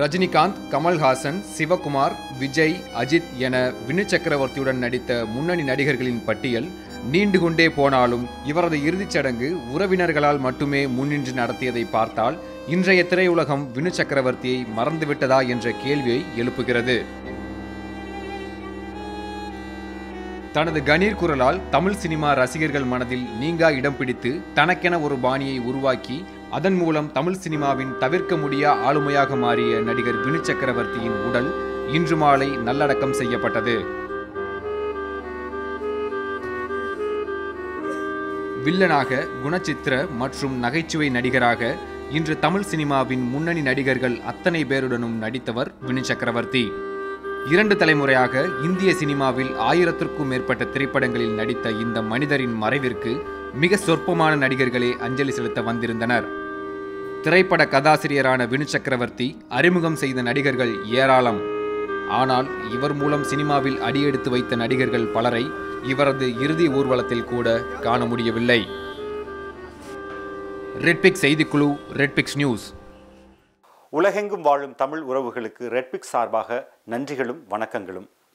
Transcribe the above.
ரஜினிகாந்த் கமல்ஹாசன் சிவகுமார் விஜய் அஜித் என வினு சக்கரவர்த்தியுடன் நடித்த முன்னணி நடிகர்களின் பட்டியல் நீண்டு கொண்டே போனாலும் இவரது இறுதிச் சடங்கு உறவினர்களால் மட்டுமே முன்னின்று நடத்தியதை பார்த்தால் இன்றைய திரையுலகம் வினு சக்கரவர்த்தியை மறந்துவிட்டதா என்ற கேள்வியை எழுப்புகிறது. தனது கணீர் குரலால் தமிழ் சினிமா ரசிகர்கள் மனதில் நீங்கா இடம் பிடித்து தனக்கென ஒரு பாணியை உருவாக்கி அதன் மூலம் தமிழ் சினிமாவின் தவிர்க்க முடியா ஆளுமையாக மாறிய நடிகர் வினு சக்கரவர்த்தியின் உடல் இன்று மாலை நல்லடக்கம் செய்யப்பட்டது. வில்லனாக குணச்சித்திர மற்றும் நகைச்சுவை நடிகராக இன்று தமிழ் சினிமாவின் முன்னணி நடிகர்கள் அத்தனை பேருடனும் நடித்தவர் வினு சக்கரவர்த்தி. இரண்டு தலைமுறையாக இந்திய சினிமாவில் ஆயிரத்திற்கும் மேற்பட்ட திரைப்படங்களில் நடித்த இந்த மனிதரின் மறைவிற்கு மிக சொற்பமான நடிகர்களே அஞ்சலி செலுத்த வந்திருந்தனர். திரைப்பட கதாசிரியரான வினு சக்கரவர்த்தி அறிமுகம் செய்த நடிகர்கள் ஏராளம். ஆனால் இவர் மூலம் சினிமாவில் அடியெடுத்து வைத்த நடிகர்கள் பலரை இவரது இறுதி ஊர்வலத்தில் கூட காண முடியவில்லை. ரெட்பிக் செய்திக்குழு ரெட்பிக்ஸ் நியூஸ். உலகெங்கும் வாழும் தமிழ் உறவுகளுக்கு ரெட்பிக்ஸ் சார்பாக நன்றிகளும் வணக்கங்களும்.